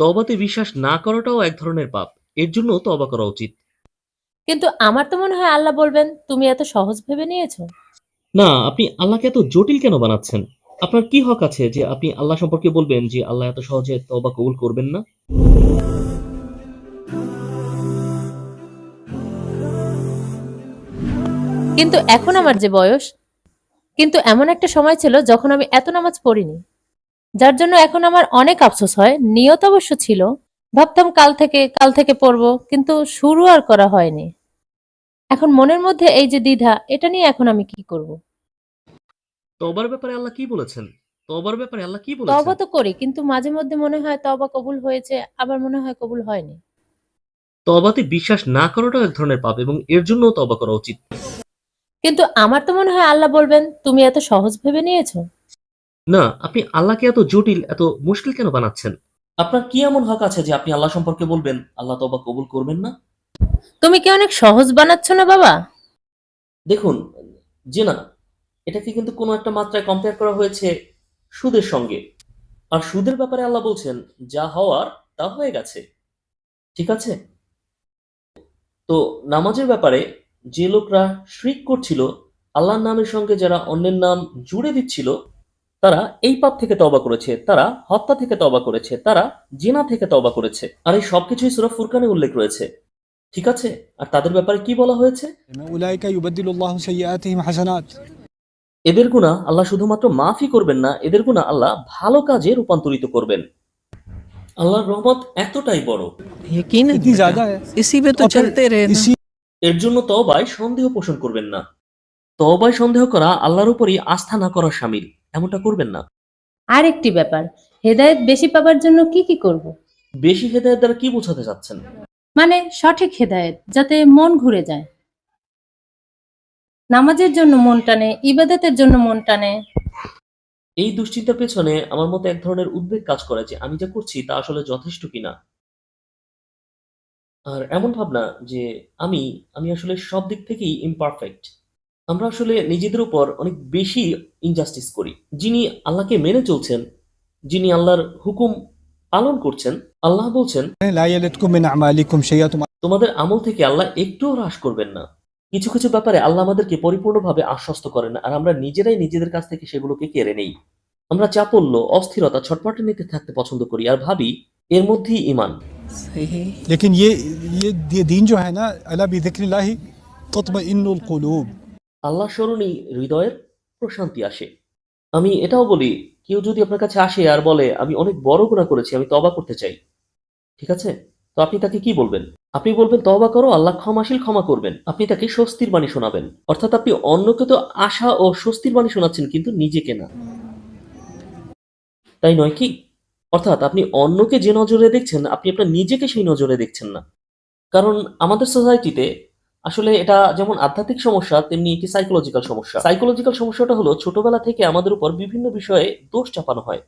তবাতে বিশ্বাস না করাটাও এক ধরনের পাপ। এর জন্য তবা করা উচিত। কিন্তু আমার তো মনে হয় আল্লাহ বলবেন তুমি এত সহজ ভেবে নিয়েছো? না আপনি আল্লাহকে এত জটিল কেন বানাচ্ছেন? আপনার কি হক আছে যে আপনি আল্লাহ সম্পর্কে বলবেন যে আল্লাহ এত সহজে তবা কবুল করবেন না? কিন্তু এখন আমার যে বয়স কিন্তু এমন একটা সময় ছিল যখন আমি এত নামাজ পড়িনি। যার জন্য এখন আমার অনেক আফসোস হয়। নিয়ত অবশ্য ছিল ভাবতাম কাল থেকে কাল থেকে পড়ব কিন্তু শুরু আর করা হয়নি। এখন মনের মধ্যে এই যে দ্বিধা এটা নিয়ে এখন আমি কি করব? তবার ব্যাপারে আল্লাহ কি বলেছেন? তবার ব্যাপারে আল্লাহ কি বলেছেন? তো করি কিন্তু মাঝে মধ্যে মনে হয় তবা কবুল হয়েছে আবার মনে হয় কবুল হয়নি। তবাতে বিশ্বাস না করাটাও এক ধরনের পাপ এবং এর জন্য তবা করা উচিত। কিন্তু আমার তো মনে হয় আল্লাহ বলবেন তুমি এত সহজ ভেবে নিয়েছো? না আপনি আল্লাহকে এত জটিল এত মুশকিল কেন বানাচ্ছেন? আপনার কি এমন হক আছে যে আপনি আল্লাহ সম্পর্কে বলবেন? আল্লাহ তবা কবুল করবেন না? তুমি কি অনেক সহজ বানাচ্ছ না বাবা? দেখুন যে না এটাকে কিন্তু কোনো একটা মাত্রায় কম্পেয়ার করা হয়েছে সুদের সঙ্গে। আর সুদের ব্যাপারে আল্লাহ বলছেন যা হওয়ার তা হয়ে গেছে। ঠিক আছে? তো নামাজের ব্যাপারে যে লোকরা শ্রিক করছিল আল্লাহর নামের সঙ্গে যারা অন্যের নাম জুড়ে দিচ্ছিল তারা এই পাপ থেকে তবা করেছে তারা হত্যা থেকে তবা করেছে তারা জিনা থেকে তবা করেছে। আর এই সবকিছুই সুরা ফুরকানে উল্লেখ রয়েছে। ঠিক আছে? আর তাদের ব্যাপারে কি বলা হয়েছে? এদের গুণা আল্লাহ শুধুমাত্র মাফি করবেন না এদের গুণা আল্লাহ ভালো কাজে রূপান্তরিত করবেন। আল্লাহর রহমত এতটাই বড়। এর জন্য তবায় সন্দেহ পোষণ করবেন না। তবায় সন্দেহ করা আল্লাহর উপরই আস্থা না করা সামিল এমনটা করবেন না। আরেকটি ব্যাপার হেদায়েত বেশি পাবার জন্য কি কি করব। বেশি হেদায়েত দ্বারা কি বোঝাতে চাচ্ছেন? মানে সঠিক হেদায়েত যাতে মন ঘুরে যায়। নামাজের জন্য মন টানে ইবাদতের জন্য মন টানে। এই দুশ্চিন্তার পেছনে আমার মতে এক ধরনের উদ্বেগ কাজ করে যে আমি যা করছি তা আসলে যথেষ্ট কিনা। আর এমন ভাবনা যে আমি আমি আসলে সব দিক থেকেই ইমপারফেক্ট আমরা আসলে নিজেদের উপর অনেক বেশি ইনজাস্টিস করি। যিনি আল্লাহকে মেনে চলছেন যিনি আল্লাহর হুকুম পালন করছেন আল্লাহ বলছেন তোমাদের আমল থেকে আল্লাহ একটুও হ্রাস করবেন না। কিছু কিছু ব্যাপারে আল্লাহ আমাদেরকে পরিপূর্ণভাবে আশ্বস্ত করেন আর আমরা নিজেরাই নিজেদের কাছ থেকে সেগুলোকে কেড়ে নেই। আমরা চাপল্য অস্থিরতা ছটপটে নিতে থাকতে পছন্দ করি আর ভাবি এর মধ্যেই ইমান লেকিন ইয়ে দিন জো হ্যায় না আল্লাহ স্মরণেই হৃদয়ের প্রশান্তি আসে। আমি এটাও বলি, কেউ যদি আপনার কাছে আসে আর বলে, আমি অনেক বড় গুণা করেছি, আমি তবা করতে চাই। ঠিক আছে? তো আপনি তাকে কি বলবেন? আপনি বলবেন তবা করো, আল্লাহ ক্ষমাশীল ক্ষমা করবেন। আপনি তাকে স্বস্তির বাণী শোনাবেন। অর্থাৎ আপনি অন্যকে তো আশা ও স্বস্তির বাণী শোনাচ্ছেন, কিন্তু নিজেকে না। তাই নয় কি? অর্থাৎ আপনি অন্যকে যে নজরে দেখছেন, আপনি আপনার নিজেকে সেই নজরে দেখছেন না। কারণ আমাদের সোসাইটিতে আসলে এটা যেমন আধ্যাত্মিক সমস্যা, তেমনি একটি সাইকোলজিক্যাল সমস্যা। সাইকোলজিক্যাল সমস্যাটা হলো, ছোটবেলা থেকে আমাদের উপর বিভিন্ন বিষয়ে দোষ চাপানো হয়।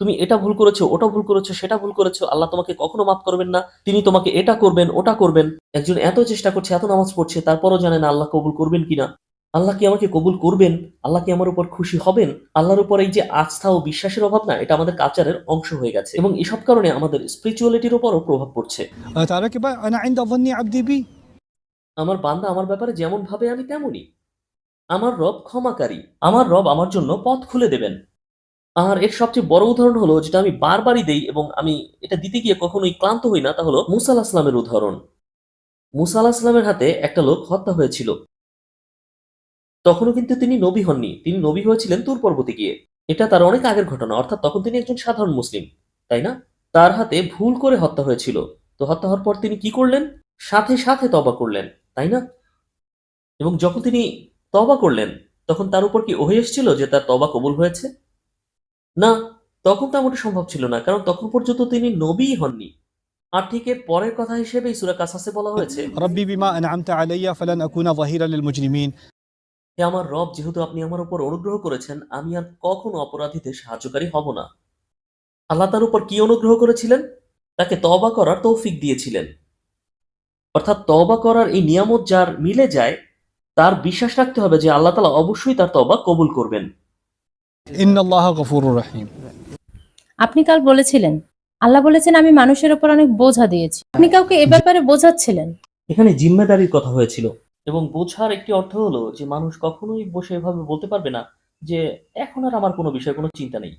তুমি এটা ভুল করেছ, ওটা ভুল করেছ, সেটা ভুল করেছ, আল্লাহ তোমাকে কখনো মাফ করবেন না। তিনি তোমাকে এটা করবেন, ওটা করবেন। একজন এত চেষ্টা করছে, এত নামাজ পড়ছে, তারপরও জানে না আল্লাহ কবুল করবেন কিনা। আল্লাহ কি আমাকে কবুল করবেন? আল্লাহ কি আমার উপর খুশি হবেন? আল্লাহর উপর এই যে আস্থা ও বিশ্বাসের অভাব না, এটা আমাদের কালচারের অংশ হয়ে গেছে। এবং এসব কারণে আমাদের স্পিরিচুয়ালিটির উপরও প্রভাব পড়ছে। আমার বান্দা আমার ব্যাপারে যেমন ভাবে আমি তেমনই। আমার রব ক্ষমাকারী। আমার রব আমার জন্য পথ খুলে দেবেন। আর এর সবচেয়ে বড় উদাহরণ হলো, যেটা আমি বারবারই দেই এবং আমি এটা দিতে গিয়ে কখনোই ক্লান্ত হই না, তা হলো মুসা আলাহ ইসলামের উদাহরণ। মুসা আলাহ ইসলামের হাতে একটা লোক হত্যা হয়েছিল। তখনও কিন্তু তিনি নবী হননি। তিনি নবী হয়েছিলেন তুর পর্বতে গিয়ে। এটা তার অনেক আগের ঘটনা, অর্থাৎ তখন তিনি একজন সাধারণ মুসলিম, তাই না? তার হাতে ভুল করে হত্যা হয়েছিল। তো হত্যা হওয়ার পর তিনি কি করলেন? সাথে সাথে তবা করলেন। তাই না? এবং যখন তিনি তবা করলেন তখন তার উপর কি ওহে এসেছিল যে তার তবা কবুল হয়েছে? না তখন তেমনটা সম্ভব ছিল না কারণ তখন পর্যন্ত তিনি নবীই হননি। আর ঠিক এর পরের কথা হিসেবেই সূরা কাসাসে বলা হয়েছে রব্বি বিমা আনআমতা আলাইয়া ফালান আকুনা যাহিরা লিল মুজরিমিন। হে আমার রব যেহেতু আপনি আমার উপর অনুগ্রহ করেছেন আমি আর কখনো অপরাধীদের সাহায্যকারী হব না। আল্লাহ তার উপর কি অনুগ্রহ করেছিলেন? তাকে তবা করার তৌফিক দিয়েছিলেন। অর্থাৎ তবা করার এই নিয়ামত যার মিলে যায় তার বিশ্বাস রাখতে হবে যে আল্লাহ তালা অবশ্যই তার তবা কবুল করবেন। আপনি কাল বলেছিলেন আল্লাহ বলেছেন আমি মানুষের উপর অনেক বোঝা দিয়েছি। আপনি কাউকে এ ব্যাপারে বোঝাচ্ছিলেন? এখানে জিম্মেদারির কথা হয়েছিল। এবং বোঝার একটি অর্থ হলো যে মানুষ কখনোই বসে এভাবে বলতে পারবে না যে এখন আর আমার কোনো বিষয়ে কোনো চিন্তা নেই।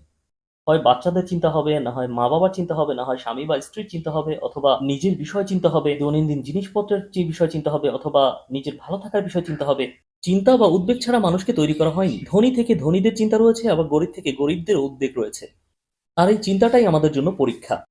হয় বাচ্চাদের চিন্তা হবে, না হয় মা বাবার চিন্তা হবে, না হয় স্বামী বা স্ত্রীর চিন্তা হবে, অথবা নিজের বিষয় চিন্তা হবে, দৈনন্দিন জিনিসপত্রের বিষয় চিন্তা হবে, অথবা নিজের ভালো থাকার বিষয় চিন্তা হবে। চিন্তা বা উদ্বেগ ছাড়া মানুষকে তৈরি করা হয়নি। ধনী থেকে ধনীদের চিন্তা রয়েছে, আবার গরিব থেকে গরিবদের উদ্বেগ রয়েছে। আর এই চিন্তাটাই আমাদের জন্য পরীক্ষা।